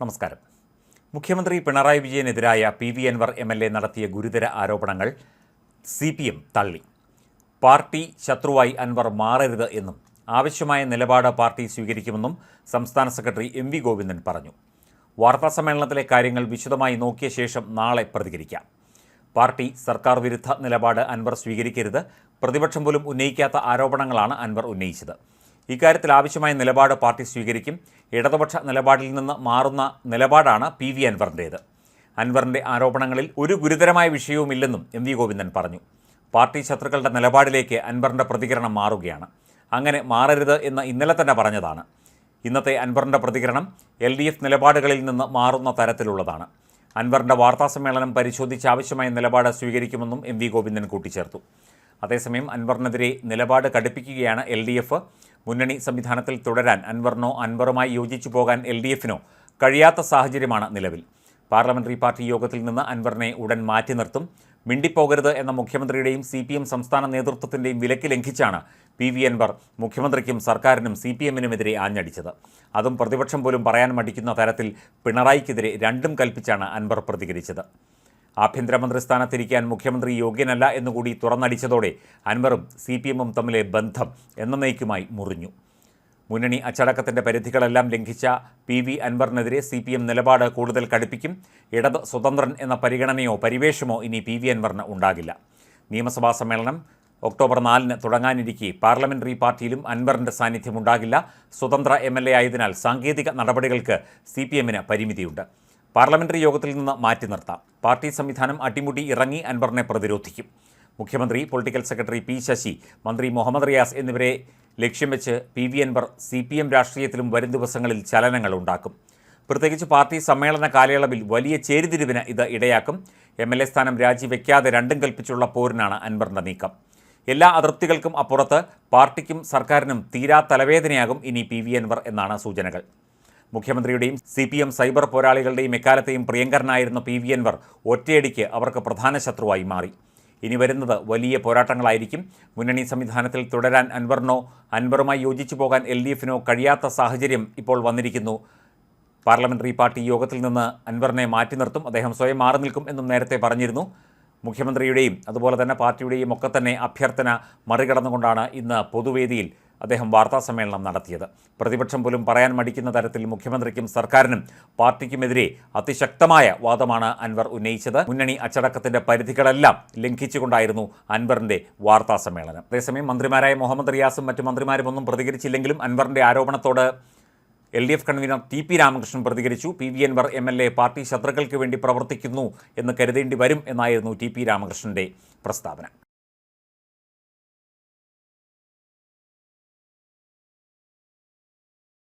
നമസ്കാരം. മുഖ്യമന്ത്രി Pinarayi വിജയനെതിരായ P V Anvar M L A നടത്തിയ ഗുരുതര ആരോപണങ്ങൾ സി പി എം തള്ളി. പാർട്ടി ശത്രുവായി അൻവർ മാറരുത് എന്നും ആവശ്യമായ നിലപാട് പാർട്ടി സ്വീകരിക്കുമെന്നും സംസ്ഥാന സെക്രട്ടറി എം വി ഗോവിന്ദൻ പറഞ്ഞു. വാർത്താസമ്മേളനത്തിലെ കാര്യങ്ങൾ വിശദമായി നോക്കിയ ശേഷം നാളെ പ്രതികരിക്കാം. പാർട്ടി സർക്കാർ വിരുദ്ധ നിലപാട് അൻവർ സ്വീകരിക്കരുത് പ്രതിപക്ഷം പോലും ഉന്നയിക്കാത്ത ആരോപണങ്ങളാണ് അൻവർ ഉന്നയിച്ചത്. ഇക്കാര്യത്തിൽ ആവശ്യമായ നിലപാട് പാർട്ടി സ്വീകരിക്കും ഇടതുപക്ഷ നിലപാടിൽ നിന്ന് മാറുന്ന നിലപാടാണ് പി വി അൻവറിന്റേത്. അൻവറിന്റെ ആരോപണങ്ങളിൽ ഒരു ഗുരുതരമായ വിഷയവുമില്ലെന്നും എം വി ഗോവിന്ദൻ പറഞ്ഞു. പാർട്ടി ശത്രുക്കളുടെ നിലപാടിലേക്ക് അൻവറിന്റെ പ്രതികരണം മാറുകയാണ്. അങ്ങനെ മാറരുത് എന്ന് ഇന്നലെ തന്നെ പറഞ്ഞതാണ്. ഇന്നത്തെ അൻവറിന്റെ പ്രതികരണം എൽ ഡി എഫ് നിലപാടുകളിൽ നിന്ന് മാറുന്ന തരത്തിലുള്ളതാണ്. അൻവറിന്റെ വാർത്താസമ്മേളനം പരിശോധിച്ച് ആവശ്യമായ നിലപാട് സ്വീകരിക്കുമെന്നും എം വി ഗോവിന്ദൻ കൂട്ടിച്ചേർത്തു. അതേസമയം അൻവറിനെതിരെ നിലപാട് കടുപ്പിക്കുകയാണ് എൽ ഡി എഫ്. മുന്നണി സംവിധാനത്തിൽ തുടരാൻ അൻവറിനോ അൻവറുമായി യോജിച്ചു പോകാൻ എൽ ഡി എഫിനോ കഴിയാത്ത സാഹചര്യമാണ് നിലവിൽ. പാർലമെന്ററി പാർട്ടി യോഗത്തിൽ നിന്ന് അൻവറിനെ ഉടൻ മാറ്റി നിർത്തും. മിണ്ടിപ്പോകരുത് എന്ന മുഖ്യമന്ത്രിയുടെയും സി പി എം സംസ്ഥാന നേതൃത്വത്തിന്റെയും വിലക്ക് ലംഘിച്ചാണ് പി വി അൻവർ മുഖ്യമന്ത്രിക്കും സർക്കാരിനും സി പി എമ്മിനുമെതിരെ ആഞ്ഞടിച്ചത്. അതും പ്രതിപക്ഷം പോലും പറയാൻ മടിക്കുന്ന തരത്തിൽ പിണറായിക്കെതിരെ രണ്ടും കൽപ്പിച്ചാണ് അൻവർ പ്രതികരിച്ചത്. ആഭ്യന്തരമന്ത്രി സ്ഥാനത്തിരിക്കാൻ മുഖ്യമന്ത്രി യോഗ്യനല്ല എന്നുകൂടി തുറന്നടിച്ചതോടെ അൻവറും സി പി എമ്മും തമ്മിലെ ബന്ധം എന്നേക്കുമായി മുറിഞ്ഞു. മുന്നണി അച്ചടക്കത്തിന്റെ പരിധികളെല്ലാം ലംഘിച്ച പി വി അൻവറിനെതിരെ സി പി എം നിലപാട് കൂടുതൽ കടുപ്പിക്കും. ഇടത് സ്വതന്ത്രൻ എന്ന പരിഗണനയോ പരിവേഷമോ ഇനി പി വി അൻവറിന് ഉണ്ടാകില്ല. നിയമസഭാ സമ്മേളനം ഒക്ടോബർ നാലിന് തുടങ്ങാനിരിക്കെ പാർലമെന്ററി പാർട്ടിയിലും അൻവറിന്റെ സാന്നിധ്യമുണ്ടാകില്ല സ്വതന്ത്ര എം എൽ എ ആയതിനാൽ സാങ്കേതിക നടപടികൾക്ക് സി പി എമ്മിന് പരിമിതിയുണ്ട്. പാർലമെന്ററി യോഗത്തിൽ നിന്ന് മാറ്റി നിർത്താം. പാർട്ടി സംവിധാനം അട്ടിമുട്ടി ഇറങ്ങി അൻവറിനെ പ്രതിരോധിക്കും. മുഖ്യമന്ത്രി പൊളിറ്റിക്കൽ സെക്രട്ടറി പി ശശി മന്ത്രി മുഹമ്മദ് റിയാസ് എന്നിവരെ ലക്ഷ്യം വെച്ച് P V Anvar C P M രാഷ്ട്രീയത്തിലും വരും ദിവസങ്ങളിൽ ചലനങ്ങൾ ഉണ്ടാക്കും. പ്രത്യേകിച്ച് പാർട്ടി സമ്മേളന കാലയളവിൽ വലിയ ചേരിതിരിവിന് ഇത് ഇടയാക്കും. എം എൽ എ സ്ഥാനം രാജിവെക്കാതെ രണ്ടും കൽപ്പിച്ചുള്ള പോരിനാണ് അൻവറിന്റെ നീക്കം. എല്ലാ അതൃപ്തികൾക്കും അപ്പുറത്ത് പാർട്ടിക്കും സർക്കാരിനും തീരാ തലവേദനയാകും ഇനി പി വി അൻവർ എന്നാണ് സൂചനകൾ. മുഖ്യമന്ത്രിയുടെയും സി പി എം സൈബർ പോരാളികളുടെയും എക്കാലത്തെയും പ്രിയങ്കരനായിരുന്ന പി വി എൻവർ ഒറ്റയടിക്ക് അവർക്ക് പ്രധാന ശത്രുവായി മാറി. ഇനി വരുന്നത് വലിയ പോരാട്ടങ്ങളായിരിക്കും. മുന്നണി സംവിധാനത്തിൽ തുടരാൻ അൻവറിനോ അൻവറുമായി യോജിച്ചു പോകാൻ എൽ ഡി എഫിനോ കഴിയാത്ത സാഹചര്യം ഇപ്പോൾ വന്നിരിക്കുന്നു. പാർലമെന്ററി പാർട്ടി യോഗത്തിൽ നിന്ന് അൻവറിനെ മാറ്റി നിർത്തും. അദ്ദേഹം സ്വയം മാറി നിൽക്കും എന്നും നേരത്തെ പറഞ്ഞിരുന്നു. മുഖ്യമന്ത്രിയുടെയും അതുപോലെ തന്നെ പാർട്ടിയുടെയും ഒക്കെ തന്നെ അഭ്യർത്ഥന മറികടന്നുകൊണ്ടാണ് ഇന്ന് പൊതുവേദിയിൽ അദ്ദേഹം വാർത്താസമ്മേളനം നടത്തിയത്. പ്രതിപക്ഷം പോലും പറയാൻ മടിക്കുന്ന തരത്തിൽ മുഖ്യമന്ത്രിക്കും സർക്കാരിനും പാർട്ടിക്കുമെതിരെ അതിശക്തമായ വാദമാണ് അൻവർ ഉന്നയിച്ചത്. മുന്നണി അച്ചടക്കത്തിന്റെ പരിധികളെല്ലാം ലംഘിച്ചുകൊണ്ടായിരുന്നു അൻവറിന്റെ വാർത്താസമ്മേളനം അതേസമയം മന്ത്രിമാരായ മുഹമ്മദ് റിയാസും മറ്റു മന്ത്രിമാരും ഒന്നും പ്രതികരിച്ചില്ലെങ്കിലും അൻവറിന്റെ ആരോപണത്തോട് L D F convener T P Ramakrishnan പ്രതികരിച്ചു. P V Anvar M L A party ശത്രുക്കൾക്ക് വേണ്ടി പ്രവർത്തിക്കുന്നു എന്ന് കരുതേണ്ടി വരും എന്നായിരുന്നു ടി പി രാമകൃഷ്ണന്റെ പ്രസ്താവന.